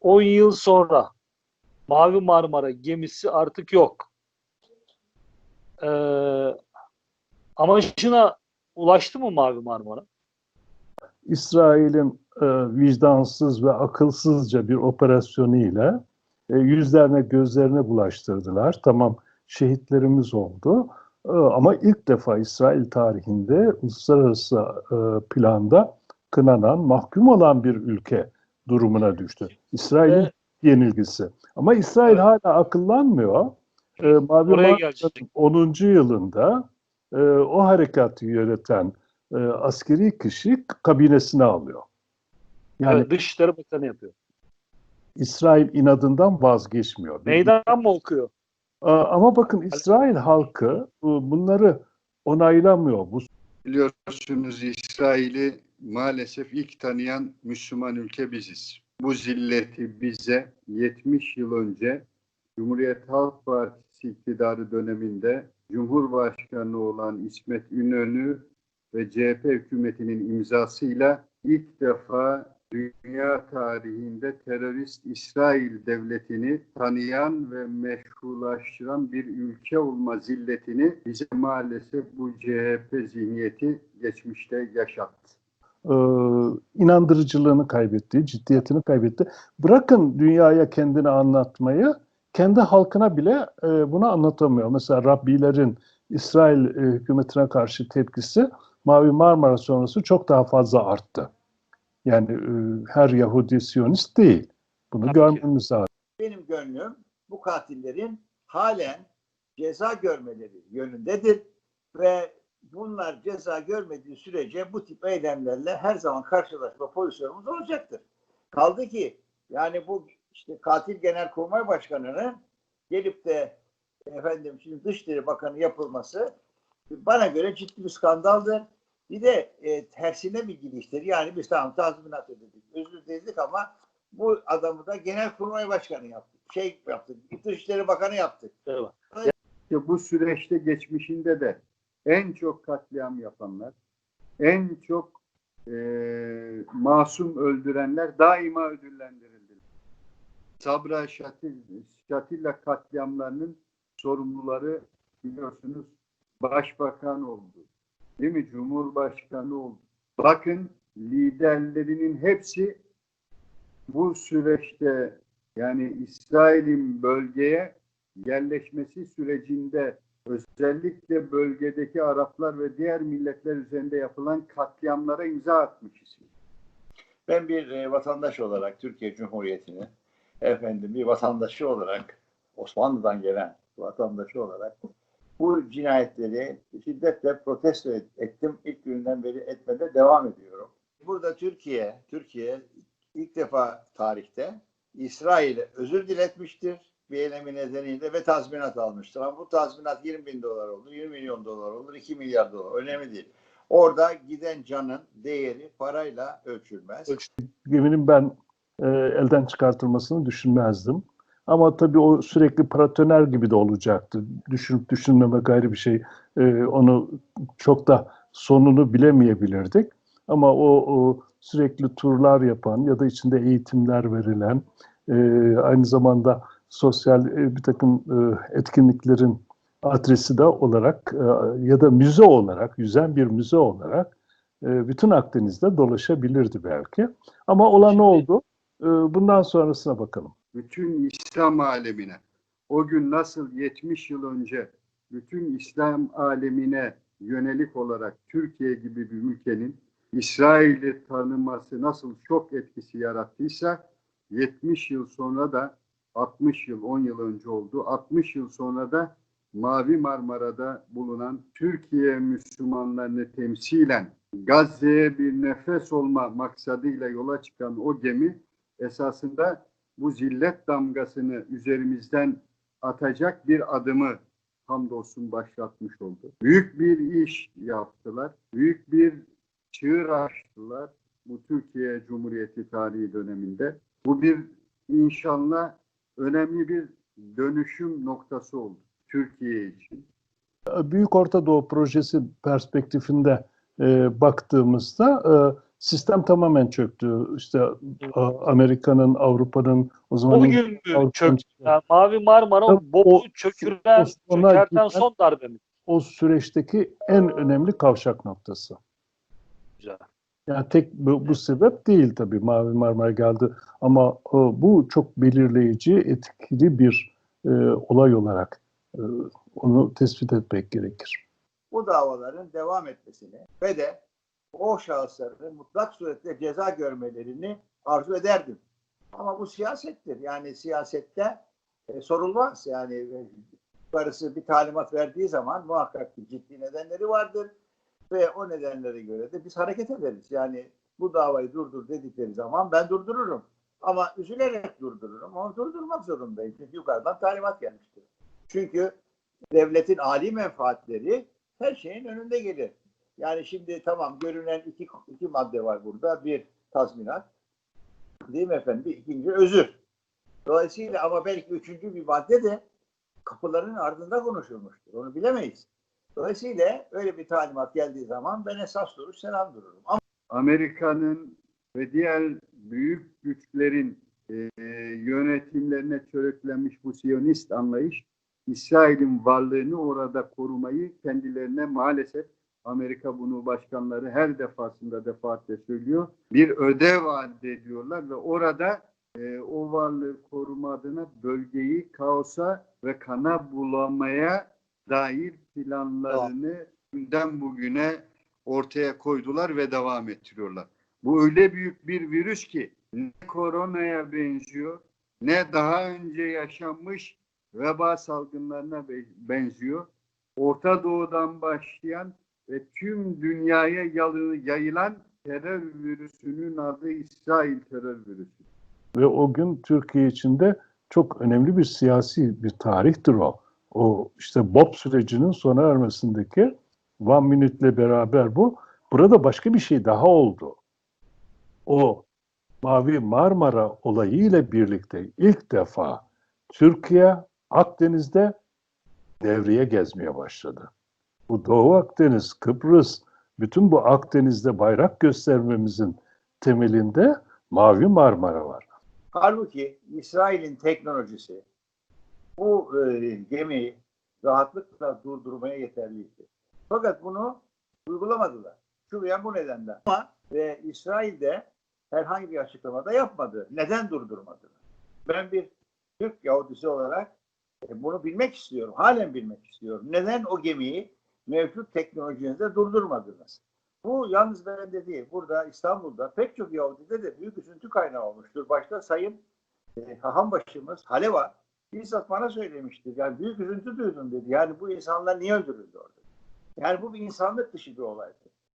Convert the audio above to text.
10 yıl sonra Mavi Marmara gemisi artık yok. E, amacına ulaştı mı Mavi Marmara? İsrail'in e, vicdansız ve akılsızca bir operasyonuyla e, yüzlerine gözlerine bulaştırdılar. Tamam şehitlerimiz oldu e, ama ilk defa İsrail tarihinde uluslararası e, planda kınanan, mahkum olan bir ülke durumuna düştü. İsrail'in Evet. yenilgisi. Ama İsrail Evet. hala akıllanmıyor. E, Mavi Oraya Marmara'nın gelecektik. 10. yılında e, o harekatı yöneten e, askeri kişi kabinesine alıyor. Yani Evet, Dışişleri Bakanı yapıyor. İsrail inadından vazgeçmiyor. Meydan mı okuyor? Ama bakın İsrail halkı bu- bunları onaylamıyor. Bu Biliyorsunuz İsrail'i maalesef ilk tanıyan Müslüman ülke biziz. Bu zilleti bize 70 yıl önce Cumhuriyet Halk Partisi iktidarı döneminde Cumhurbaşkanı olan İsmet İnönü ve CHP hükümetinin imzasıyla ilk defa dünya tarihinde terörist İsrail devletini tanıyan ve meşrulaştıran bir ülke olma zilletini bize maalesef bu CHP zihniyeti geçmişte yaşattı. E, inandırıcılığını kaybetti, ciddiyetini kaybetti. Bırakın dünyaya kendini anlatmayı, kendi halkına bile e, bunu anlatamıyor. Mesela Rabbilerin İsrail e, hükümetine karşı tepkisi Mavi Marmara sonrası çok daha fazla arttı. Yani e, her Yahudi Siyonist değil. Bunu Tabii görmemiz lazım. benim gönlüm bu katillerin halen ceza görmeleri yönündedir ve bunlar ceza görmediği sürece bu tip eylemlerle her zaman karşılaşma pozisyonumuz olacaktır. Kaldı ki yani bu işte katil genelkurmay başkanının gelip de efendim şimdi Dışişleri Bakanı yapılması bana göre ciddi bir skandaldır. Bir de e, tersine bir gidiştir. Yani biz tamam tazminat ödedik, özür diledik ama bu adamı da genelkurmay başkanı yaptık. Şey yaptık, Dışişleri Bakanı yaptık. Evet. İşte bu süreçte geçmişinde de en çok katliam yapanlar, en çok eee, masum öldürenler daima ödüllendirildi. Sabra Şatil, Şatilla katliamlarının sorumluları biliyorsunuz başbakan oldu. Değil mi? Cumhurbaşkanı oldu. Bakın liderlerinin hepsi bu süreçte yani İsrail'in bölgeye yerleşmesi sürecinde özellikle bölgedeki Araplar ve diğer milletler üzerinde yapılan katliamlara imza atmış isim. Ben bir e, vatandaş olarak Türkiye Cumhuriyeti'nin efendim bir vatandaşı olarak Osmanlı'dan gelen vatandaşı olarak bu cinayetleri şiddetle protesto et- ettim. İlk günden beri etmede devam ediyorum. Burada Türkiye, Türkiye ilk defa tarihte İsrail'e özür diletmiştir bir eylemi nedeniyle ve tazminat almıştır. Ama bu tazminat 20 bin dolar olur, 20 milyon dolar olur, 2 milyar dolar. Önemli değil. Orada giden canın değeri parayla ölçülmez. geminin ben e, elden çıkartılmasını düşünmezdim. Ama tabii o sürekli paratoner gibi de olacaktı. Düşünüp düşünmemek ayrı bir şey. E, onu çok da sonunu bilemeyebilirdik. Ama o, o sürekli turlar yapan ya da içinde eğitimler verilen, e, aynı zamanda sosyal e, bir takım e, etkinliklerin adresi de olarak e, ya da müze olarak, yüzen bir müze olarak bütün Akdeniz'de dolaşabilirdi belki. Ama olan Şimdi- ne oldu? Bundan sonrasına bakalım. bütün İslam alemine o gün nasıl 70 yıl önce bütün İslam alemine yönelik olarak Türkiye gibi bir ülkenin İsrail'i tanıması nasıl çok etkisi yarattıysa 70 yıl sonra da 60 yıl 10 yıl önce oldu. 60 yıl sonra da Mavi Marmara'da bulunan Türkiye Müslümanlarını temsilen Gazze'ye bir nefes olma maksadıyla yola çıkan o gemi esasında bu zillet damgasını üzerimizden atacak bir adımı hamdolsun başlatmış oldu. Büyük bir iş yaptılar. Büyük bir çığır açtılar bu Türkiye Cumhuriyeti tarihi döneminde. Bu bir inşallah önemli bir dönüşüm noktası oldu Türkiye için. Büyük Orta Doğu Projesi perspektifinde e, baktığımızda e, sistem tamamen çöktü. İşte a- Amerika'nın, Avrupa'nın o zaman O gün mü Avrupa'nın- çöktü? Yani Mavi Marmara Tabii boku o- çöküren, çökerten giden- son darbe mi? o süreçteki en önemli kavşak noktası. Güzel. Yani tek bu, bu sebep değil tabii Mavi Marmara geldi ama e, bu çok belirleyici, etkili bir e, olay olarak e, onu tespit etmek gerekir. bu davaların devam etmesini ve de o şahısların mutlak surette ceza görmelerini arzu ederdim. Ama bu siyasettir. Yani siyasette e, sorulmaz. Yani e, yukarısı bir talimat verdiği zaman muhakkak ki ciddi nedenleri vardır ve o nedenlere göre de biz hareket ederiz. Yani bu davayı durdur dedikleri zaman ben durdururum. Ama üzülerek durdururum. Ama durdurmak zorundayım. Çünkü yukarıdan talimat gelmiştir. Çünkü devletin ali menfaatleri her şeyin önünde gelir. Yani şimdi tamam görünen iki, iki madde var burada. Bir tazminat. Değil mi efendim? Bir ikinci özür. Dolayısıyla ama belki üçüncü bir madde de kapıların ardında konuşulmuştur. Onu bilemeyiz. Dolayısıyla öyle bir talimat geldiği zaman ben esas duruş selam dururum. Ama Amerika'nın ve diğer büyük güçlerin e, yönetimlerine çöreklenmiş bu Siyonist anlayış İsrail'in varlığını orada korumayı kendilerine maalesef Amerika bunu başkanları her defasında defaatle söylüyor. Bir ödev vaat ediyorlar ve orada e, o varlığı koruma adına bölgeyi kaosa ve kana bulamaya dair planlarını günden bugüne ortaya koydular ve devam ettiriyorlar. Bu öyle büyük bir virüs ki ne koronaya benziyor ne daha önce yaşanmış veba salgınlarına be- benziyor. Orta Doğu'dan başlayan ve tüm dünyaya yayılan terör virüsünün adı İsrail terör virüsü. Ve o gün Türkiye için de çok önemli bir siyasi bir tarihtir o. O işte BOP sürecinin sona ermesindeki One Minute'le beraber bu. Burada başka bir şey daha oldu. O Mavi Marmara olayı ile birlikte ilk defa Türkiye Akdeniz'de devreye gezmeye başladı. Bu Doğu Akdeniz, Kıbrıs, bütün bu Akdeniz'de bayrak göstermemizin temelinde Mavi Marmara var. Halbuki İsrail'in teknolojisi bu e, gemiyi rahatlıkla durdurmaya yeterliydi. Fakat bunu uygulamadılar. Şu veya bu nedenden. Ama ve İsrail de herhangi bir açıklamada yapmadı. Neden durdurmadılar? Ben bir Türk Yahudisi olarak e, bunu bilmek istiyorum. Halen bilmek istiyorum. Neden o gemiyi mevcut teknolojinizde durdurmadınız? Bu yalnız bende değil. Burada İstanbul'da pek çok Yahudi'de de büyük üzüntü kaynağı olmuştur. Başta Sayın e, Haham başımız Haleva bizzat bana söylemiştir. Yani büyük üzüntü duydum dedi. Yani bu insanlar niye öldürüldü orada? Yani bu bir insanlık dışı bir olaydı.